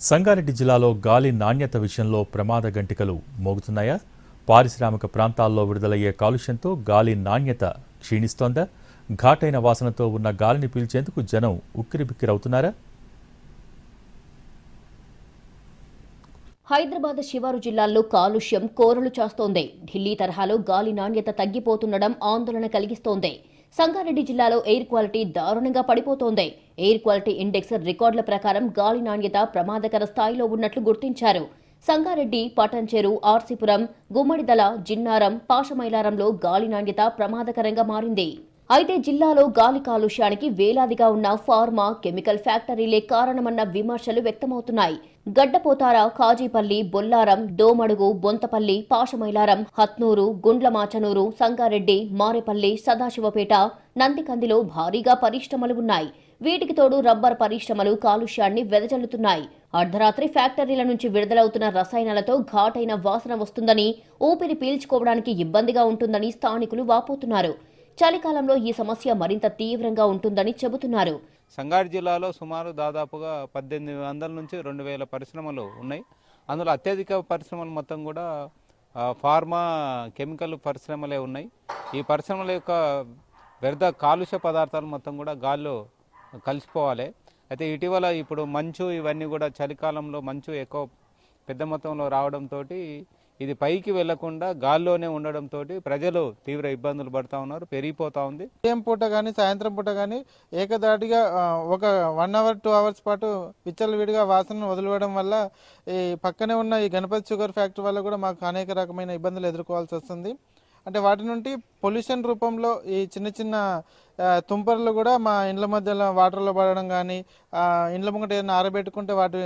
సంగారెడ్డి జిల్లాలో గాలి నాణ్యత విషయంలో ప్రమాద గంటికలు మోగుతున్నాయా? పారిశ్రామిక ప్రాంతాల్లో విడుదలయ్యే కాలుష్యంతో గాలి నాణ్యత క్షీణిస్తోందా? ఘాటైన వాసనతో ఉన్న గాలిని పీల్చేందుకు జనం ఉక్కిరిబిక్కిరవుతున్నారా? హైదరాబాద్ శివారు జిల్లాల్లో కాలుష్యం కోరలు చేస్తోంది. ఢిల్లీ తరహాలో గాలి నాణ్యత తగ్గిపోతుండడం ఆందోళన కలిగిస్తోంది. సంగారెడ్డి జిల్లాలో ఎయిర్ క్వాలిటీ దారుణంగా పడిపోతోంది. ఎయిర్ క్వాలిటీ ఇండెక్స్ రికార్డుల ప్రకారం గాలి నాణ్యత ప్రమాదకర స్థాయిలో ఉన్నట్లు గుర్తించారు. సంగారెడ్డి పటంచెరు ఆర్సీపురం గుమ్మడిదల జిన్నారం పాషమైలారంలో గాలి నాణ్యత ప్రమాదకరంగా మారింది. అయితే జిల్లాలో గాలి కాలుష్యానికి వేలాదిగా ఉన్న ఫార్మా కెమికల్ ఫ్యాక్టరీలే కారణమన్న విమర్శలు వ్యక్తమవుతున్నాయి. గడ్డపోతార కాజీపల్లి బొల్లారం దోమడుగు బొంతపల్లి పాషమైలారం హత్నూరు గుండ్లమాచనూరు సంగారెడ్డి మారేపల్లి సదాశివపేట నందికందిలో భారీగా పరిశ్రమలు ఉన్నాయి వీటికి తోడు రబ్బర్ పరిశ్రమలు కాలుష్యాన్ని వెదజల్లుతున్నాయి. అర్ధరాత్రి ఫ్యాక్టరీల నుంచి విడుదలవుతున్న రసాయనాలతో ఘాటైన వాసన వస్తుందని ఊపిరి పీల్చుకోవడానికి ఇబ్బందిగా ఉంటుందని స్థానికులు వాపోతున్నారు. చలికాలంలో ఈ సమస్య మరింత తీవ్రంగా ఉంటుందని చెబుతున్నారు. సంగారెడ్డి జిల్లాలో సుమారు దాదాపుగా పద్దెనిమిది వందల నుంచి రెండు వేల పరిశ్రమలు ఉన్నాయి. అందులో అత్యధిక పరిశ్రమలు మొత్తం కూడా ఫార్మా కెమికల్ పరిశ్రమలే ఉన్నాయి. ఈ పరిశ్రమల యొక్క వ్యర్థ కాలుష్య పదార్థాలు మొత్తం కూడా గాల్లో కలిసిపోవాలి. అయితే ఇటీవల ఇప్పుడు మంచు ఇవన్నీ కూడా చలికాలంలో మంచు ఎక్కువ పెద్ద మొత్తంలో రావడంతో ఇది పైకి వెళ్ళకుండా గాల్లోనే ఉండడంతో ప్రజలు తీవ్ర ఇబ్బందులు పడుతూ ఉన్నారు పెరిగిపోతా ఉంది. ఉదయం పూట కానీ సాయంత్రం పూట కానీ ఏకదాటిగా ఒక వన్ అవర్ టూ అవర్స్ పాటు విచ్చలవిడిగా వాసనను వదిలివ్వడం వల్ల ఈ పక్కనే ఉన్న ఈ గణపతి షుగర్ ఫ్యాక్టరీ వల్ల కూడా మాకు అనేక రకమైన ఇబ్బందులు ఎదుర్కోవాల్సి వస్తుంది. అంటే వాటి నుండి పొల్యూషన్ రూపంలో ఈ చిన్న చిన్న తుంపర్లు కూడా మా ఇండ్ల మధ్యలో వాటర్లో పడడం కానీ ఇండ్ల ముంగట ఏదైనా ఆరబెట్టుకుంటే వాటి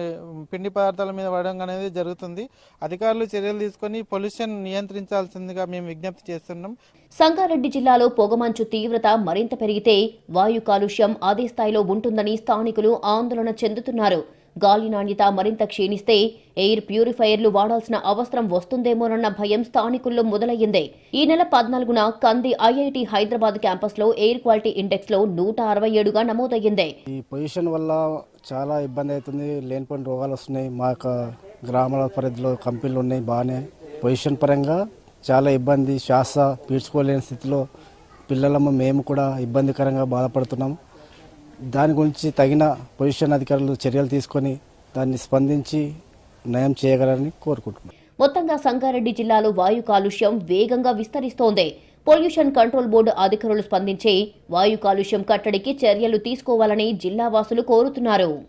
పిండి పదార్థాల మీద పడడం అనేది జరుగుతుంది. అధికారులు చర్యలు తీసుకొని పొల్యూషన్ నియంత్రించాల్సిందిగా మేము విజ్ఞప్తి చేస్తున్నాం. సంగారెడ్డి జిల్లాలో పొగమంచు తీవ్రత మరింత పెరిగితే వాయు కాలుష్యం అదే స్థాయిలో ఉంటుందని స్థానికులు ఆందోళన చెందుతున్నారు. గాలి నాణ్యత మరింత క్షీణిస్తే ఎయిర్ ప్యూరిఫైయర్లు వాడాల్సిన అవసరం వస్తుందేమోనన్న భయం స్థానికుల్లో మొదలయ్యింది. ఈ నెల పద్నాలుగున కంది ఐఐటి హైదరాబాద్ క్యాంపస్లో ఎయిర్ క్వాలిటీ ఇండెక్స్లో నూట అరవై ఏడుగా నమోదయ్యింది. ఈ పొల్యూషన్ వల్ల చాలా ఇబ్బంది అవుతుంది. లేనిపోయిన రోగాలు వస్తున్నాయి. మా యొక్క గ్రామాల పరిధిలో కంపెనీలు ఉన్నాయి. బాగానే పొజిషన్ పరంగా చాలా ఇబ్బంది. శ్వాస పీల్చుకోలేని స్థితిలో పిల్లలము మేము కూడా ఇబ్బందికరంగా బాధపడుతున్నాం. దాని గురించి తగిన పొల్యూషన్ అధికారులు చర్యలు తీసుకొని దాన్ని స్పందించి నయం చేయగలరని కోరుకుంటున్నాను మొత్తంగా సంగారెడ్డి జిల్లాలో వాయు కాలుష్యం వేగంగా విస్తరిస్తోంది. పొల్యూషన్ కంట్రోల్ బోర్డు అధికారులు స్పందించి వాయు కాలుష్యం కట్టడికి చర్యలు తీసుకోవాలని జిల్లావాసులు కోరుతున్నారు.